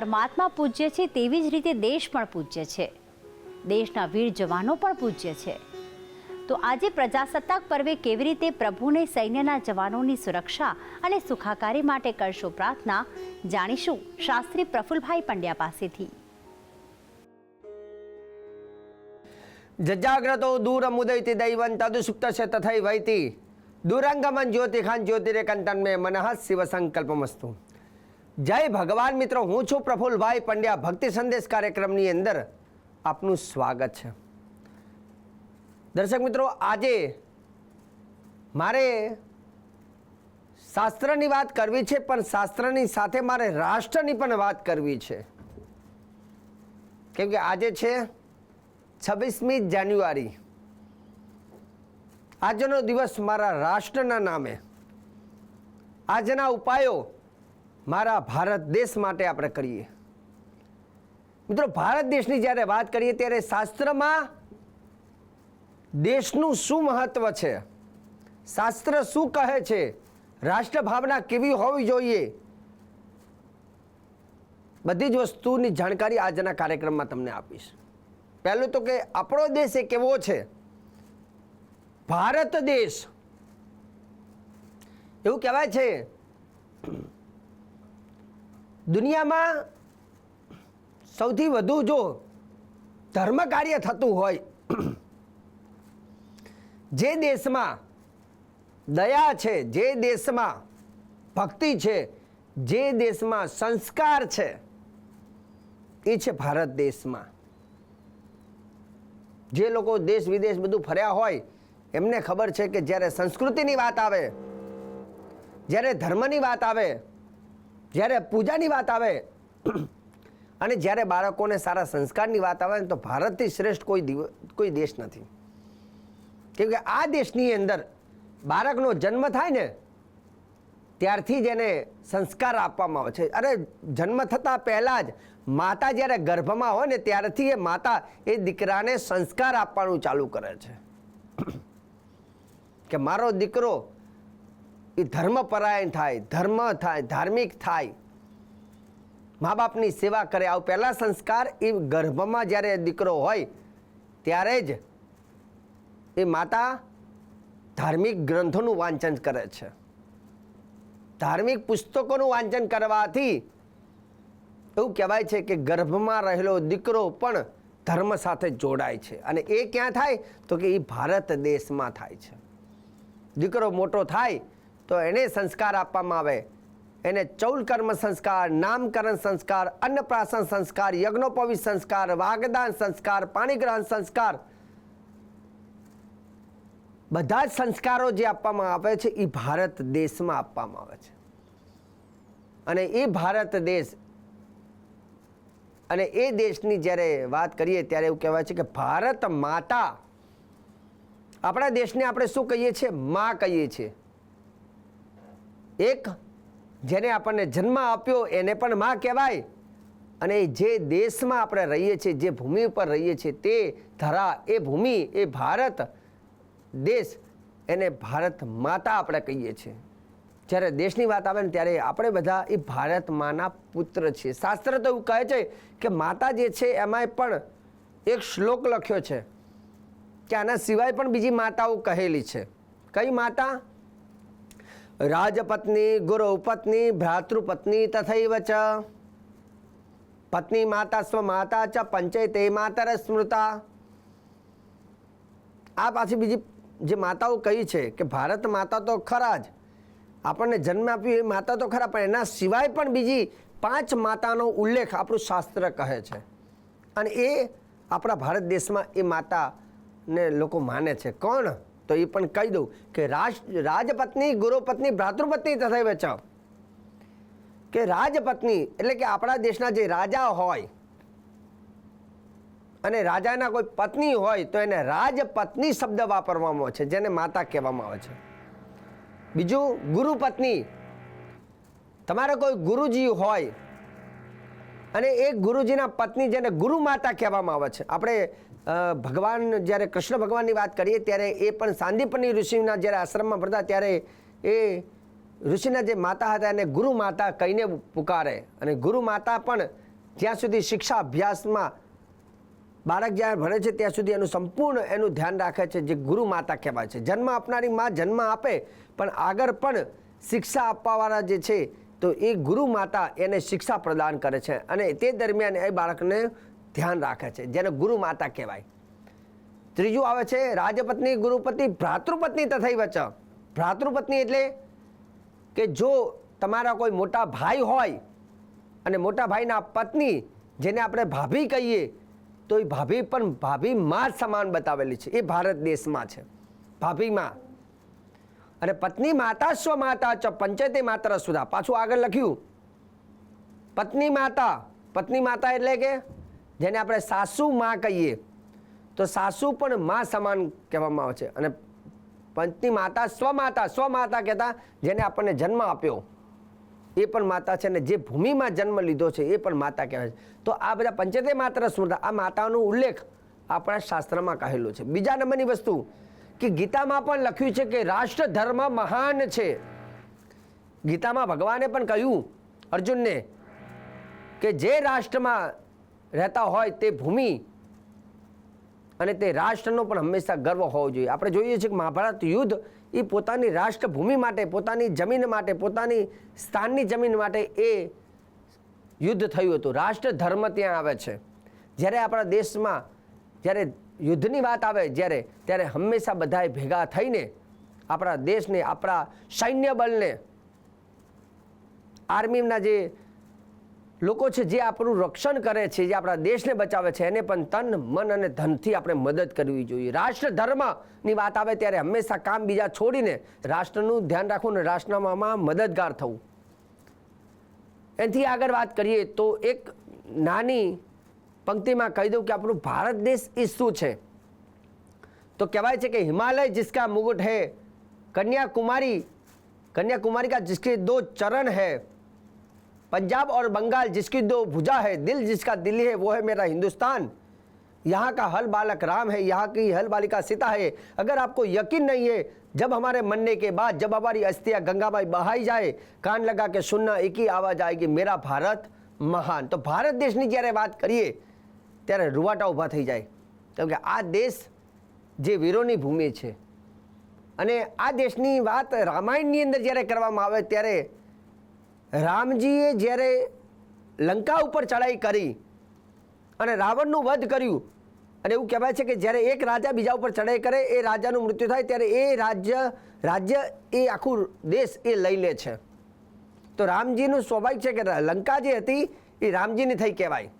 પરમાત્મા પૂજ્ય છે તેવી જ રીતે દેશ પણ પૂજ્ય છે. દેશના વીર જવાનો પણ પૂજ્ય છે. તો આજે પ્રજાસત્તાક પર્વે કેવી રીતે પ્રભુને સૈન્યના જવાનોની સુરક્ષા અને સુખાકારી માટે કરશો પ્રાર્થના જાણીશું શાસ્ત્રી પ્રફુલભાઈ પંડ્યા પાસેથી. જજાગ્રતો દૂરમુદયતિ દૈવં તદુસુપ્તસ્ય તથૈવૈતિ દૂરંગમન જ્યોતિખાન જ્યોતિરેકંતન મે મનઃ શિવ સંકલ્પમસ્તુ જય ભગવાન મિત્રો, હું છું પ્રફુલભાઈ પંડ્યા. ભક્તિ સંદેશ કાર્યક્રમની અંદર આપનું સ્વાગત છે. દર્શક મિત્રો, આજે મારે શાસ્ત્રની વાત કરવી છે, પણ શાસ્ત્રની સાથે મારે રાષ્ટ્રની પણ વાત કરવી છે. કેમ કે આજે છે છવ્વીસમી જાન્યુઆરી. આજનો દિવસ મારા રાષ્ટ્રના નામે. આજના ઉપાયો મારા ભારત દેશ માટે આપણે કરીએ. મિત્રો, ભારત દેશની જ્યારે વાત કરીએ ત્યારે શાસ્ત્રમાં દેશનું શું મહત્વ છે? શાસ્ત્ર શું કહે છે? રાષ્ટ્રભાવના કેવી હોવી જોઈએ? બધી જ વસ્તુની જાણકારી આજના કાર્યક્રમમાં તમને આપીશ. પહેલું તો કે આપણો દેશ એ કેવો છે. ભારત દેશ. એવું કહેવાય છે દુનિયામાં સૌથી વધુ જો ધર્મ કાર્ય થતું હોય, જે દેશમાં દયા છે, જે દેશમાં ભક્તિ છે, જે દેશમાં સંસ્કાર છે, એ છે ભારત દેશમાં. જે લોકો દેશ વિદેશ બધું ફર્યા હોય, એમને ખબર છે કે જ્યારે સંસ્કૃતિની વાત આવે, જ્યારે ધર્મની વાત આવે જ્યારે પૂજાની વાત આવે અને જ્યારે બાળકોને સારા સંસ્કારની વાત આવે તો ભારતથી શ્રેષ્ઠ કોઈ કોઈ દેશ નથી. કેમ કે આ દેશની અંદર બાળકનો જન્મ થાય ને, ત્યારથી જ એને સંસ્કાર આપવામાં આવે છે. અરે, જન્મ થતાં પહેલાં જ માતા જ્યારે ગર્ભમાં હોય ને, ત્યારથી એ માતા એ દીકરાને સંસ્કાર આપવાનું ચાલુ કરે છે. કે મારો દીકરો એ ધર્મપરાયણ થાય, ધર્મ થાય, ધાર્મિક થાય. મા બાપની સેવા કરે. આવું પહેલાં સંસ્કાર એ ગર્ભમાં જ્યારે દીકરો હોય, ત્યારે જ એ માતા ધાર્મિક ગ્રંથોનું વાંચન કરે છે. ધાર્મિક પુસ્તકોનું વાંચન કરવાથી એવું કહેવાય છે કે ગર્ભમાં રહેલો દીકરો પણ ધર્મ સાથે જોડાય છે. અને એ ક્યાં થાય? તો કે એ ભારત દેશમાં થાય છે. દીકરો મોટો થાય તો એને સંસ્કાર આપવામાં આવે. એને ચૌલ કર્મ સંસ્કાર, નામકરણ સંસ્કાર, અન્નપ્રાશન સંસ્કાર યજ્ઞોપવિત સંસ્કાર, વાગદાન સંસ્કાર, પાણીગ્રહણ સંસ્કાર બધા જ સંસ્કારો જે આપવામાં આવે છે એ ભારત દેશમાં આપવામાં આવે છે. અને એ ભારત દેશ અને એ દેશની જ્યારે વાત કરીએ ત્યારે એવું કહેવાય છે કે ભારત માતા આપણા દેશને આપણે શું કહીએ છીએ? મા કહીએ છીએ. એક જેને આપણને જન્મ આપ્યો એને પણ માં કહેવાય. અને જે દેશમાં આપણે રહીએ છીએ, જે ભૂમિ ઉપર રહીએ છીએ, તે ધરા, એ ભૂમિ, એ ભારત દેશ એને ભારત માતા આપણે કહીએ છીએ. જ્યારે દેશની વાત આવે ને ત્યારે આપણે બધા એ ભારત માના પુત્ર છીએ. શાસ્ત્ર તો એવું કહે છે કે માતા જે છે એમાંય પણ એક શ્લોક લખ્યો છે કે આના સિવાય પણ બીજી માતાઓ કહેલી છે. કઈ માતા? રાજપત્ની, ગુરુપત્ની, ભ્રાતૃપત્ની તથૈવ ચ. પત્ની માતા, સ્વ માતા ચ પંચયતે માતર સ્મૃતા. આ પાછી બીજી જે માતાઓ કહી છે કે ભારત માતા તો ખરા જ. આપણને જન્મ આપ્યું એ માતા તો ખરા, પણ એના સિવાય પણ બીજી પાંચ માતાનો ઉલ્લેખ આપણું શાસ્ત્ર કહે છે. અને એ આપણા ભારત દેશમાં એ માતાને લોકો માને છે. કોણ? તો એ પણ કહી દઉં કે રાજ, રાજપત્ની, ગુરુપત્ની, ભ્રાતૃપત્ની તથા વચ કે રાજપત્ની, એટલે કે આપણા દેશના જે રાજા હોય, અને રાજાના કોઈ પત્ની હોય, તો એને રાજપત્ની શબ્દ વાપરવામાં આવે છે, જેને માતા કહેવામાં આવે છે. બીજું, ગુરુપત્ની. તમારે કોઈ ગુરુજી હોય, અને એ ગુરુજીના પત્ની જેને ગુરુ માતા કહેવામાં આવે છે. આપણે ભગવાન, જ્યારે કૃષ્ણ ભગવાનની વાત કરીએ ત્યારે એ પણ સાંદીપની ઋષિના જ્યારે આશ્રમમાં ભરતા ત્યારે એ ઋષિના જે માતા હતા એને ગુરુ માતા કહીને પુકારે. અને ગુરુ માતા પણ જ્યાં સુધી શિક્ષા અભ્યાસમાં બાળક જ્યારે ભણે છે ત્યાં સુધી એનું સંપૂર્ણ એનું ધ્યાન રાખે છે, જે ગુરુ માતા કહેવાય છે. જન્મ આપનારી માં જન્મ આપે, પણ આગળ પણ શિક્ષા આપવાવાળા જે છે તો એ ગુરુ માતા એને શિક્ષા પ્રદાન કરે છે. અને તે દરમિયાન એ બાળકને ધ્યાન રાખે છે, જેને ગુરુ માતા કહેવાય. ત્રીજું આવે છે, રાજપત્ની ગુરુપતિ ભ્રાતૃપત્ની તથા વચ. ભ્રાતૃપત્ની એટલે કે જો તમારા કોઈ મોટા ભાઈ હોય અને મોટા ભાઈના પત્ની જેને આપણે ભાભી કહીએ, તો એ ભાભી પણ ભાભી માં સમાન બતાવેલી છે. એ ભારત દેશમાં છે. ભાભી માં. અને પત્ની માતા સ્વ માતા ચ પંચાયતે માત્ર સુધા. પાછું આગળ લખ્યું. પત્ની માતા. પત્ની માતા એટલે કે જેને આપણે સાસુ માં કહીએ, તો સાસુ પણ માં સમાન કહેવામાં આવે છે. અને પંચની માતા સ્વમાતા સ્વમાતા કહેતા જેને આપણને જન્મ આપ્યો. એ પણ માતા છે અને જે ભૂમિમાં જન્મ લીધો છે એ પણ માતા કહેવાય છે. તો આ બધા પંચતે માત્ર સુરતા આ માતાનો ઉલ્લેખ આપણા શાસ્ત્રમાં કહેલો છે. બીજા નંબરની વસ્તુ, કે ગીતામાં પણ લખ્યું છે કે રાષ્ટ્ર ધર્મ મહાન છે. ગીતામાં ભગવાને પણ કહ્યું અર્જુનને, કે જે રાષ્ટ્રમાં રહેતા હોય તે ભૂમિ અને તે રાષ્ટ્રનો પણ હંમેશા ગર્વ હોવો જોઈએ. આપણે જોઈએ છીએ કે મહાભારત યુદ્ધ એ પોતાની રાષ્ટ્રભૂમિ માટે, પોતાની જમીન માટે, પોતાની સ્થાનની જમીન માટે એ યુદ્ધ થયું હતું. રાષ્ટ્ર ધર્મ ત્યાં આવે છે. જ્યારે આપણા દેશમાં, જ્યારે યુદ્ધની વાત આવે જ્યારે, ત્યારે હંમેશા બધાએ ભેગા થઈને આપણા દેશને, આપણા સૈન્ય બળને, આર્મીના જે લોકો છે જે આપણું રક્ષણ કરે છે, જે આપણા દેશને બચાવે છે, એને પણ તન, મન અને ધનથી આપણે મદદ કરવી જોઈએ. રાષ્ટ્ર ધર્મની વાત આવે ત્યારે હંમેશા કામ બીજા છોડીને રાષ્ટ્રનું ધ્યાન રાખવું અને રાષ્ટ્રમાં મદદગાર થવું. એથી આગળ વાત કરીએ તો એક નાની પંક્તિમાં કહી દઉં કે આપણું ભારત દેશ એ શું છે? તો કહેવાય છે કે હિમાલય જિસકા મુગુટ હૈ, કન્યાકુમારી કન્યાકુમારી કા જિસકે દો ચરણ હૈ पंजाब और बंगाल जिसकी दो भुजा है दिल जिसका दिल्ली है वो है मेरा हिंदुस्तान यहाँ का हल बालक राम है यहाँ की हल बालिका सीता है अगर आपको यकीन नहीं है जब हमारे मरने के बाद जब हमारी अस्थियाँ गंगा में बहाई जाए कान लगा के सुनना एक ही आवाज आएगी मेरा ભારત મહાન તો ભારત દેશની જ્યારે વાત કરીએ ત્યારે રૂવાટા ઊભા થઈ જાય કેમ કે આ દેશ જે વીરોની ભૂમિ છે અને આ દેશની વાત રામાયણની અંદર જ્યારે કરવામાં આવે ત્યારે રામજીએ જ્યારે લંકા ઉપર ચડાઈ કરી અને રાવણનું વધ કર્યું, અને એવું કહેવાય છે કે જ્યારે એક રાજા બીજા ઉપર ચડાઈ કરે, એ રાજાનું મૃત્યુ થાય ત્યારે એ રાજ્ય રાજ્ય એ આખું દેશ એ લઈ લે છે. તો રામજીનું સ્વાભાવિક છે કે લંકા જે હતી, એ રામજીની થઈ કહેવાય.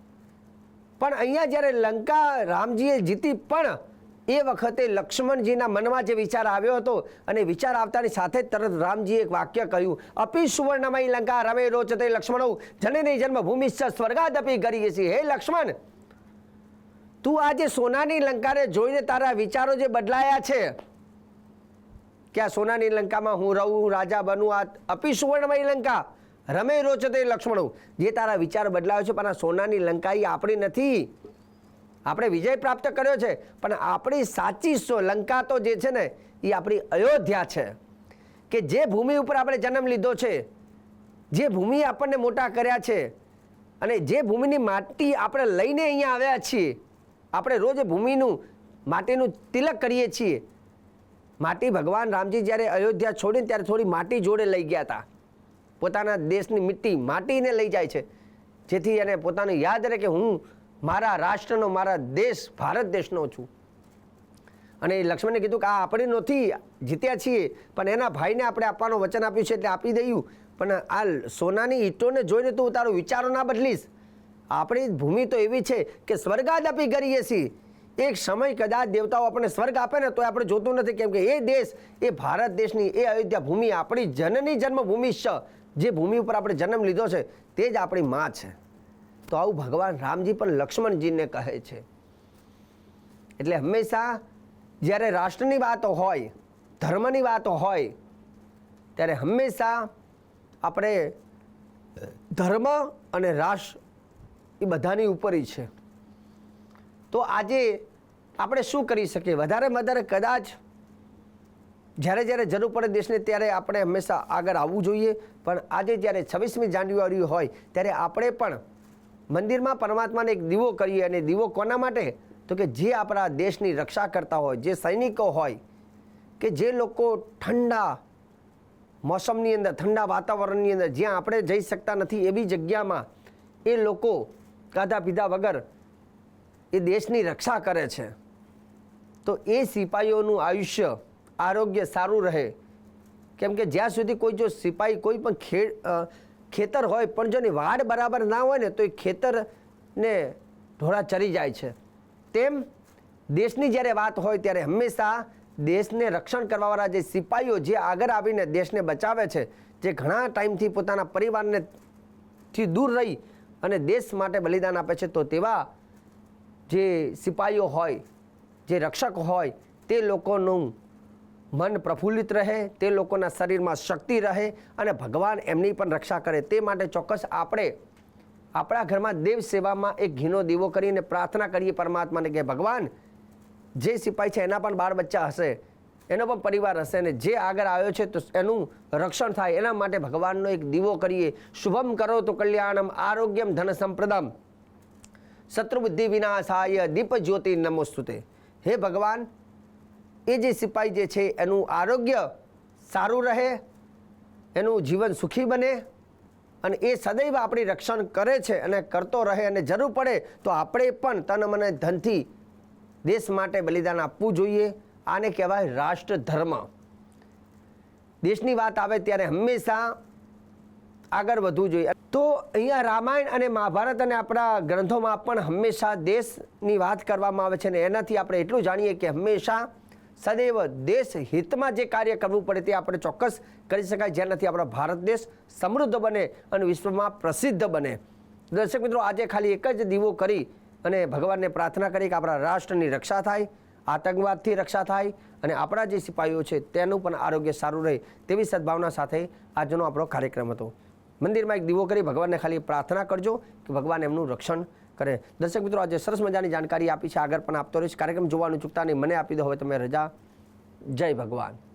પણ અહીંયા જ્યારે લંકા રામજીએ જીતી પણ એ વખતે લક્ષ્મણજીના મનમાં જે વિચાર આવ્યો હતો અને વિચાર આવતાની સાથે તરત રામજીએ એક વાક્ય કહ્યું, અપી સુવર્ણમય લંકા રમે રોચતે લક્ષ્મણો, જનની જન્મભૂમિ સ્વર્ગાદપી કરી છે હે લક્ષ્મણ, તું આજે સોનાની લંકાને જોઈને તારા વિચારો જે બદલાયા છે કે આ સોનાની લંકામાં હું રહું, રાજા બનું, આ અપી સુવર્ણમય લંકા રમે રોચતે લક્ષ્મણો, જે તારા વિચાર બદલાયો છે પણ આ સોનાની લંકા એ આપણી નથી. આપણે વિજય પ્રાપ્ત કર્યો છે. પણ આપણી સાચી સો- લંકા તો જે છે ને, એ આપણી અયોધ્યા છે. કે જે ભૂમિ ઉપર આપણે જન્મ લીધો છે, જે ભૂમિ આપણને મોટા કર્યા છે, અને જે ભૂમિની માટી આપણે લઈને અહીંયા આવ્યા છીએ, આપણે રોજ ભૂમિનું, માટીનું તિલક કરીએ છીએ. માટી ભગવાન રામજી જ્યારે અયોધ્યા છોડીને ત્યારે થોડી માટી જોડે લઈ ગયા હતા પોતાના દેશની મિટ્ટી માટીને લઈ જાય છે. જેથી એને પોતાનું યાદ રહે કે હું મારા રાષ્ટ્રનો, મારા દેશ, ભારત દેશનો છું. અને લક્ષ્મણે કીધું કે આ આપણે નથી જીત્યા છીએ, પણ એના ભાઈને આપણે આપવાનું વચન આપ્યું છે એટલે આપી દયું પણ આ સોનાની ઈંટોને જોઈને તું તારો વિચારો ના બદલીશ. આપણી ભૂમિ તો એવી છે કે સ્વર્ગાદપી કરીએ છીએ. એક સમય કદાચ દેવતાઓ આપણને સ્વર્ગ આપે ને તો આપણે જોતું નથી, કેમ કે એ દેશ, એ ભારત દેશની, એ અયોધ્યા ભૂમિ, આપણી જનની જન્મભૂમિ છે જે ભૂમિ ઉપર આપણે જન્મ લીધો છે, તે જ આપણી માં છે. તો આવું ભગવાન રામજી પણ લક્ષ્મણજીને કહે છે. એટલે હંમેશા જ્યારે રાષ્ટ્રની વાતો હોય, ધર્મની વાતો હોય, ત્યારે હંમેશા આપણે ધર્મ અને રાષ્ટ્ર એ બધાની ઉપરી છે. તો આજે આપણે શું કરી શકીએ? વધારે વધારે કદાચ જ્યારે જ્યારે જરૂર પડે દેશને ત્યારે આપણે હંમેશા આગળ આવવું જોઈએ. પણ આજે જ્યારે છવ્વીસમી જાન્યુઆરી હોય, ત્યારે આપણે પણ મંદિરમાં પરમાત્માને એક દીવો કરીએ અને દીવો કોના માટે? તો કે જે આપણા દેશની રક્ષા કરતા હોય જે સૈનિકો હોય કે જે લોકો ઠંડા મોસમની અંદર ઠંડા વાતાવરણની અંદર જ્યાં આપણે જઈ શકતા નથી એવી જગ્યામાં એ લોકો ખાધા પીધા વગર એ દેશની રક્ષા કરે છે. તો એ સિપાહીઓનું આયુષ્ય આરોગ્ય સારું રહે. કેમ કે જ્યાં સુધી કોઈ જો સિપાહી કોઈ પણ ખે અ, ખેતર હોય, પણ જો એની વાડ બરાબર ના હોય ને, તો એ ખેતરને ઢોળા ચરી જાય છે. તેમ દેશની જ્યારે વાત હોય, ત્યારે હંમેશા દેશને રક્ષણ કરવાવાળા જે સિપાહીઓ જે આગળ આવીને દેશને બચાવે છે, જે ઘણા ટાઈમથી પોતાના પરિવારને થી દૂર રહી અને દેશ માટે બલિદાન આપે છે, તો તેવા જે સિપાહીઓ હોય, જે રક્ષક હોય, તે લોકોનું મન પ્રફુલ્લિત રહે, તે લોકોના શરીરમાં શક્તિ રહે અને ભગવાન એમની પણ રક્ષા કરે. તે માટે ચોક્કસ આપણે આપણા ઘરમાં દેવ સેવામાં એક ઘીનો દીવો કરીને પ્રાર્થના કરીએ પરમાત્માને કે ભગવાન, જે સિપાહી છે એના પણ બાળ બચ્ચા હશે, એનો પણ પરિવાર હશે અને જે આગળ આવ્યો છે તો એનું રક્ષણ થાય. એના માટે ભગવાનનો એક દીવો કરીએ. શુભમ કરો તો કલ્યાણમ આરોગ્યમ ધન સંપ્રદમ. શત્રુબુદ્ધિ વિનાશાય દીપ જ્યોતિ નમોસ્તુતે. હે ભગવાન એ જે સિપાહી જે છે, એનું આરોગ્ય સારું રહે, એનું જીવન સુખી બને અને એ સદૈવ આપણી રક્ષણ કરે છે અને કરતો રહે અને જરૂર પડે તો આપણે પણ તન મને ધનથી દેશ માટે બલિદાન આપવું જોઈએ. આને કહેવાય રાષ્ટ્ર ધર્મ દેશની વાત આવે ત્યારે હંમેશા આગળ વધવું જોઈએ. તો અહીંયા રામાયણ અને મહાભારત અને આપણા ગ્રંથોમાં પણ હંમેશા દેશની વાત કરવામાં આવે છે અને એનાથી આપણે એટલું જાણીએ કે હંમેશા સદૈવ દેશ હિતમાં જે કાર્ય કરવું પડે તે આપણે ચોક્કસ કરી શકાય, જેનાથી આપણો ભારત દેશ સમૃદ્ધ બને અને વિશ્વમાં પ્રસિદ્ધ બને. દર્શક મિત્રો, આજે ખાલી એક જ દીવો કરી અને ભગવાનને પ્રાર્થના કરી કે આપણા રાષ્ટ્રની રક્ષા થાય, આતંકવાદથી રક્ષા થાય અને આપણા જે સિપાહીઓ છે તેનું પણ આરોગ્ય સારું રહે તેવી સદભાવના સાથે આજનો આપણો કાર્યક્રમ હતો. મંદિરમાં એક દીવો કરી ભગવાનને ખાલી પ્રાર્થના કરજો કે ભગવાન એમનું રક્ષણ કરે. દર્શક મિત્રો, આજે સરસ મજાની જાણકારી આપી છે. આગળ પણ આપતો રહીશ. કાર્યક્રમ જોવાનું ચૂકતા નહીં મને આપી દો. હવે તમે રજા. જય ભગવાન.